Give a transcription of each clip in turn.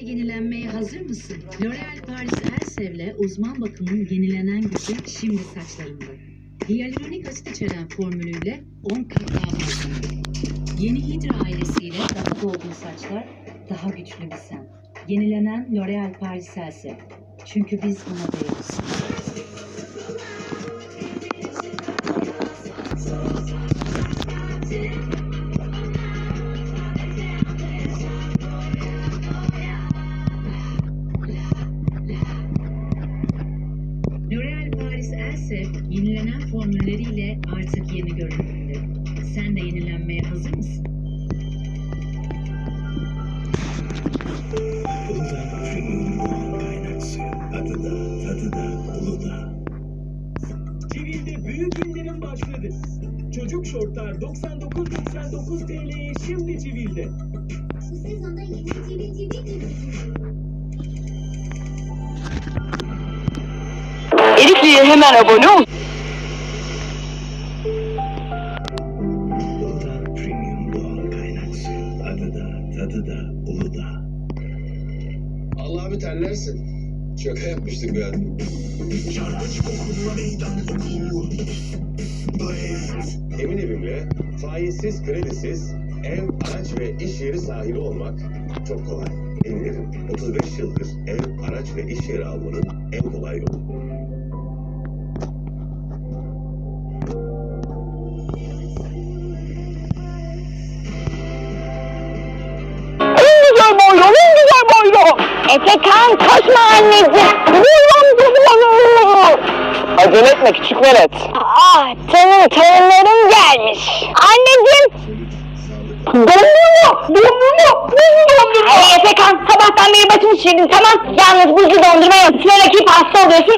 Yenilenmeye hazır mısın? L'Oreal Paris Elsev'le uzman bakımın yenilenen gücü şimdi saçlarında. Hyaluronik asit içeren formülüyle 10 kat daha fazla. Yeni Hydra ailesiyle daha dolgun saçlar, daha güçlü bir sen. Yenilenen L'Oreal Paris Elsev. Çünkü biz buna değeriz. Formülleriyle artık yeni görünümde. Sen de yenilenmeye hazır mısın? Adı da, tadı da, Uludağ. Civil'de büyük indirim başladı. Çocuk şortlar 99.99 TL'ye şimdi Civil'de. Bu sezonda yeni civil civil civil. Erikli'ye hemen abone ol. Şaka yapmıştık bir an. Emin evimle faizsiz, kredisiz ev, araç ve iş yeri sahibi olmak çok kolay. Emin evim 35 yıldır ev, araç ve iş yeri almanın en kolay yolu. Efekan kaçma anneciğim. Buradan dumanı. Acele etme küçük velet. Ah canım torunlarım gelmiş. Anneciğim. Dondurma, dondurma, dondurma. Ay Efekan sabahtan beri başımı şirdin tamam. Yalnız buzlu dondurma yok. Sonra rakip hasta oluyorsun.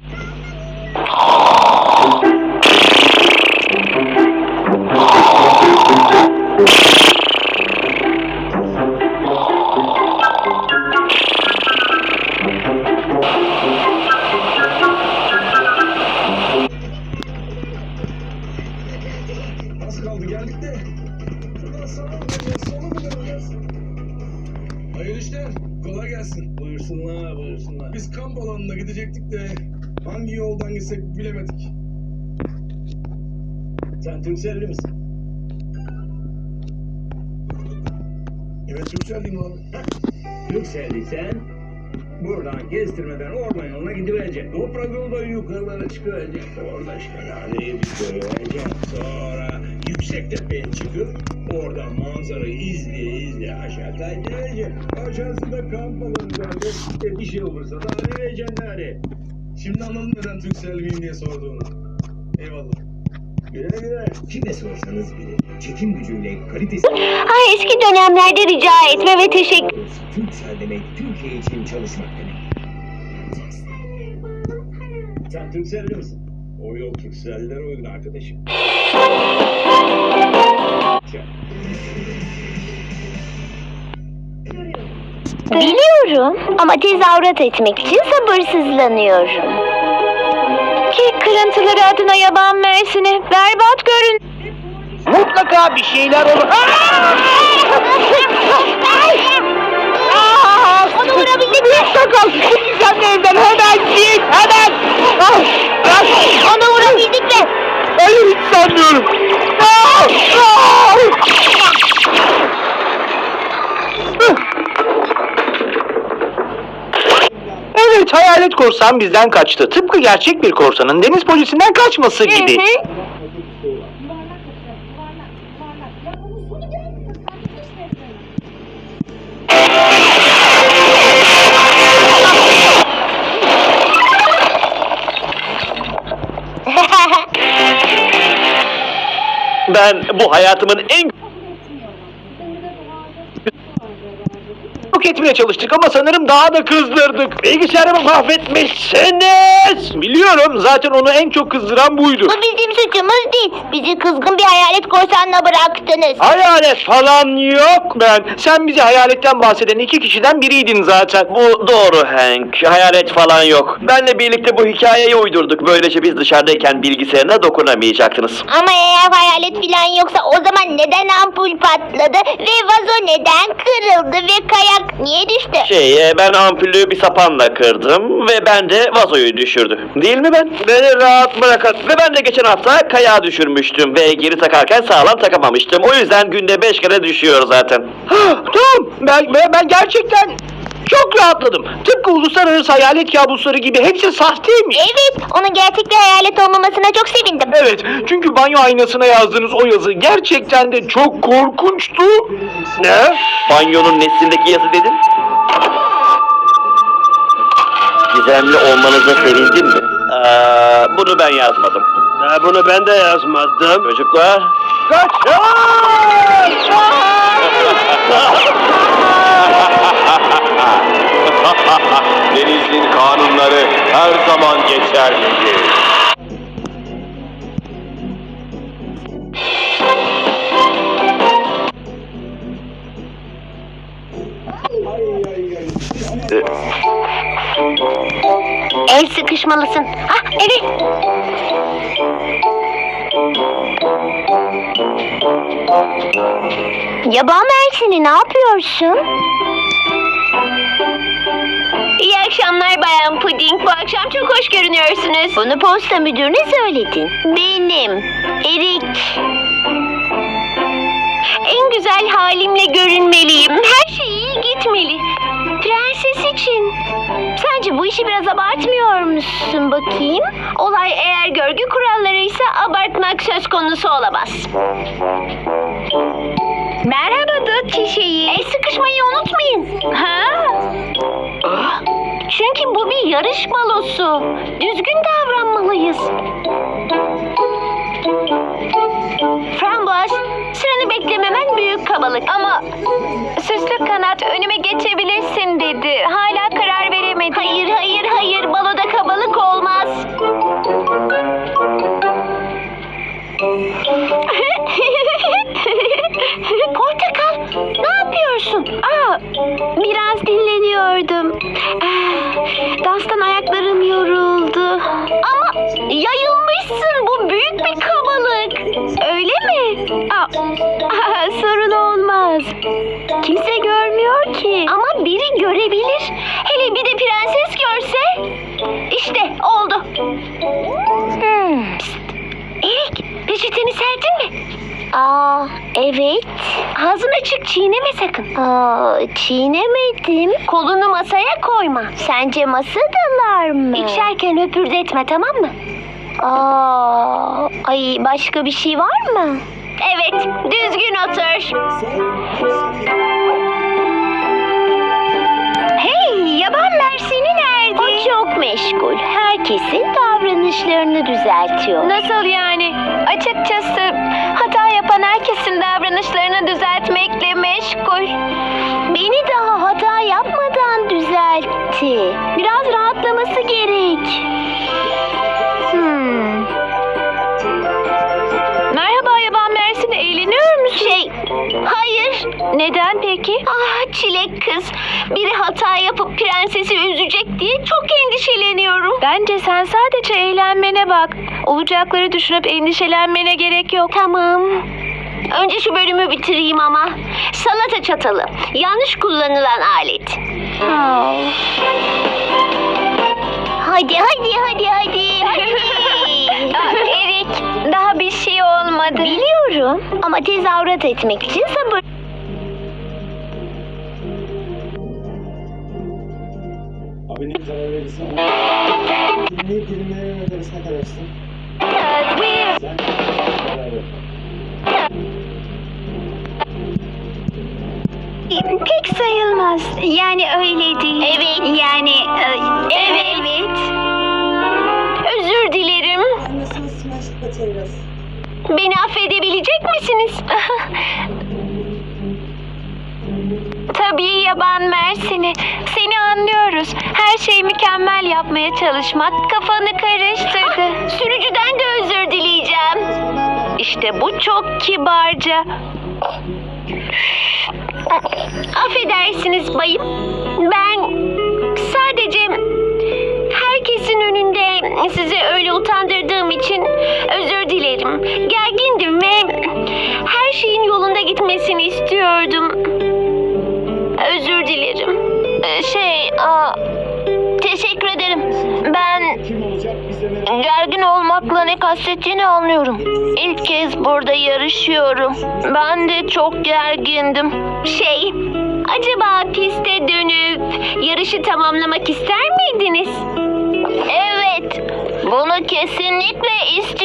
Hangi yoldan gitsek bilemedik. Sen Türkcelli misin? Evet Türkcelliyim abi. Yükseldiysen buradan gezdirmeden orman yoluna gidivereceksin. Toprak yoldan yukarılara çıkıvereceksin. Orada şelaleyi bir göreceksin. Sonra yüksek tepeye çıkıp oradan manzarayı izleye izleye aşağı kaydıracaksın. Aşağısı da kamp alanı zaten. İşte bir şey olursa da arayacaksin gari. Şimdi anladım neden Türkcell miyim diye sorduğunu. Eyvallah. Güle güle. Kime sorsanız bile çekim gücüyle kalitesi Ay eski dönemlerde rica etme ve teşekkür. Türksel demek Türkiye için çalışmak demek. Sen Türkcelli misin? O yol Türkcellilere uygun arkadaşım. Biliyorum ama tezahürat etmek için sabırsızlanıyorum. Ki kırıntıları adına yaban mersini berbat görün. Mutlaka bir şeyler olur. Onu vurabildim mi? Sakal, sen de evden hemen git, hemen. Onu vurabildik mi? Hayır hiç sanmıyorum. Korsan bizden kaçtı. Tıpkı gerçek bir korsanın deniz polisinden kaçması gibi. Ben bu hayatımın en etmeye çalıştık ama sanırım daha da kızdırdık. Bilgisayarımı mahvetmişsiniz. Biliyorum zaten onu en çok kızdıran buydu. Bu bizim suçumuz değil. Bizi kızgın bir hayalet korsanla bıraktınız. Hayalet falan yok ben. Sen bize hayaletten bahseden iki kişiden biriydin zaten. Bu doğru Hank. Hayalet falan yok. Benle birlikte bu hikayeyi uydurduk. Böylece biz dışarıdayken bilgisayarına dokunamayacaktınız. Ama eğer hayalet falan yoksa o zaman neden ampul patladı ve vazo neden kırıldı ve kayak niye düştü? Şey, e, ben ampulü bir sapanla kırdım ve ben de vazoyu düşürdü. Değil mi ben? Beni rahat bırakın. Ve ben de geçen hafta kayağı düşürmüştüm ve geri takarken sağlam takamamıştım. O yüzden günde beş kere düşüyor zaten. tamam, ben, ben, ben gerçekten çok rahatladım. Tıpkı uluslararası hayalet kabusları gibi hepsi sahteymiş. Evet, onun gerçek bir hayalet olmamasına çok sevindim. Evet, çünkü banyo aynasına yazdığınız o yazı gerçekten de çok korkunçtu. Ne? Banyonun nesindeki yazı dedin? Gizemli olmanıza sevindim mi? Ee, bunu ben yazmadım. Bunu ben de yazmadım. Çocuklar. Kaç! Denizin kanunları her zaman geçerlidir. El sıkışmalısın. Ah, evet. Yaban mersini ne yapıyorsun? İyi akşamlar Bayan Puding. Bu akşam çok hoş görünüyorsunuz. Bunu posta müdürüne söyledin. Benim. Erik. En güzel halimle görünmeliyim. Her şey gitmeli. Prenses için. Sence bu işi biraz abartmıyor musun bakayım? Olay eğer görgü kurallarıysa abartmak söz konusu olamaz. Merhaba dut çiçeği. El sıkışmayı unutmayın. Ha? Çünkü bu bir yarış balosu. Düzgün davranmalıyız. Beklememen büyük kabalık. Ama süslü kanat önüme geçebilirsin dedi. Hala karar veremedim. Hayır, hayır, hayır. Baloda kabalık olmaz. Portakal, ne yapıyorsun? Aa, biraz dinleniyordum. Ah, Kimse görmüyor ki. Ama biri görebilir. Hele bir de prenses görse. İşte oldu. Hmm. Psst. Erik, peçeteni serdin mi? Aa, evet. Ağzın açık çiğneme sakın. Aa, çiğnemedim. Kolunu masaya koyma. Sence masadalar mı? İçerken höpürdetme tamam mı? Aa, ay başka bir şey var mı? Evet, düzgün otur. Hey, yaban mersini nerede? O çok meşgul. Herkesin davranışlarını düzeltiyor. Nasıl yani? Açıkçası peki? Ah çilek kız. Biri hata yapıp prensesi üzecek diye çok endişeleniyorum. Bence sen sadece eğlenmene bak. Olacakları düşünüp endişelenmene gerek yok. Tamam. Önce şu bölümü bitireyim ama. Salata çatalı. Yanlış kullanılan alet. Hadi hadi hadi hadi. hadi. Erik daha bir şey olmadı. Biliyorum ama tezahürat etmek için sabır. Abi ne zarar verirsen Dinleyip dilimlerin arasına karışsın. Sen. Pek sayılmaz. Yani öyle değil. Evet. Yani e, evet. evet. Özür dilerim. Beni affedebilecek misiniz? Tabii yaban mersini. Anlıyoruz. Her şeyi mükemmel yapmaya çalışmak kafanı karıştırdı. sürücüden de özür dileyeceğim. İşte bu çok kibarca. Affedersiniz bayım. Ben sadece herkesin önünde sizi öyle utandırdığım için özür dilerim. Gergindim ve her şeyin yolunda gitmesini istiyordum. Özür dilerim. Olmakla ne kastettiğini anlıyorum. İlk kez burada yarışıyorum. Ben de çok gergindim. Şey, acaba piste dönüp yarışı tamamlamak ister miydiniz? Evet, bunu kesinlikle istiyorum.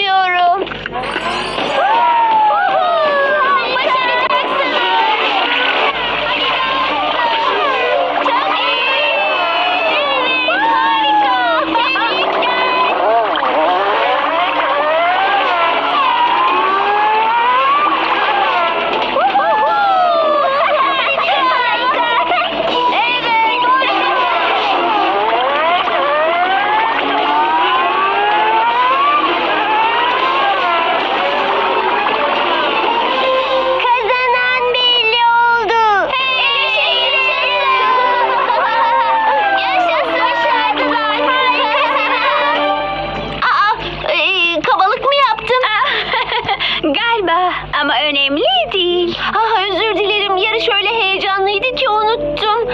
Ama önemli değil. Ah, özür dilerim. Yarış öyle heyecanlıydı ki unuttum.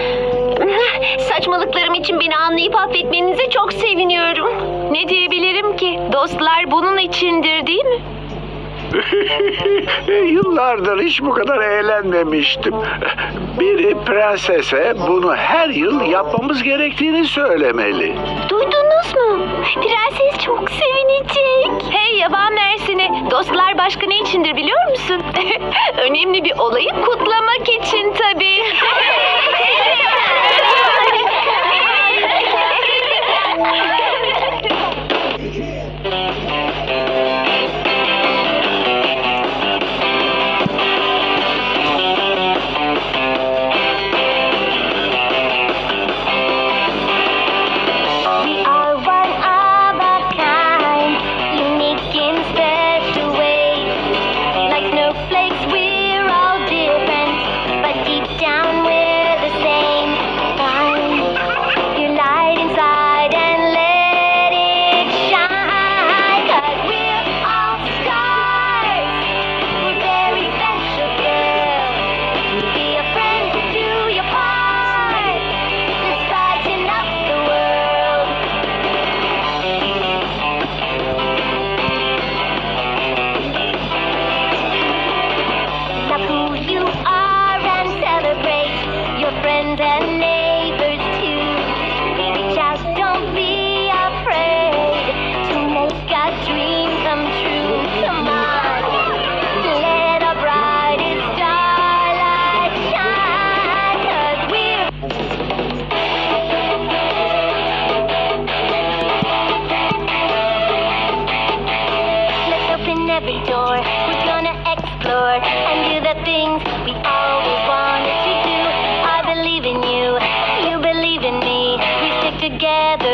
Saçmalıklarım için beni anlayıp affetmenize çok seviniyorum. Ne diyebilirim ki? Dostlar bunun içindir değil mi? Yıllardır hiç bu kadar eğlenmemiştim. Biri prensese bunu her yıl yapmamız gerektiğini söylemeli. Duydunuz mu? Prenses çok sevinecek. Hey yaban mersini. Dostlar başka ne içindir biliyor musun? Önemli bir olayı kutlamak için tabii.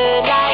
good life.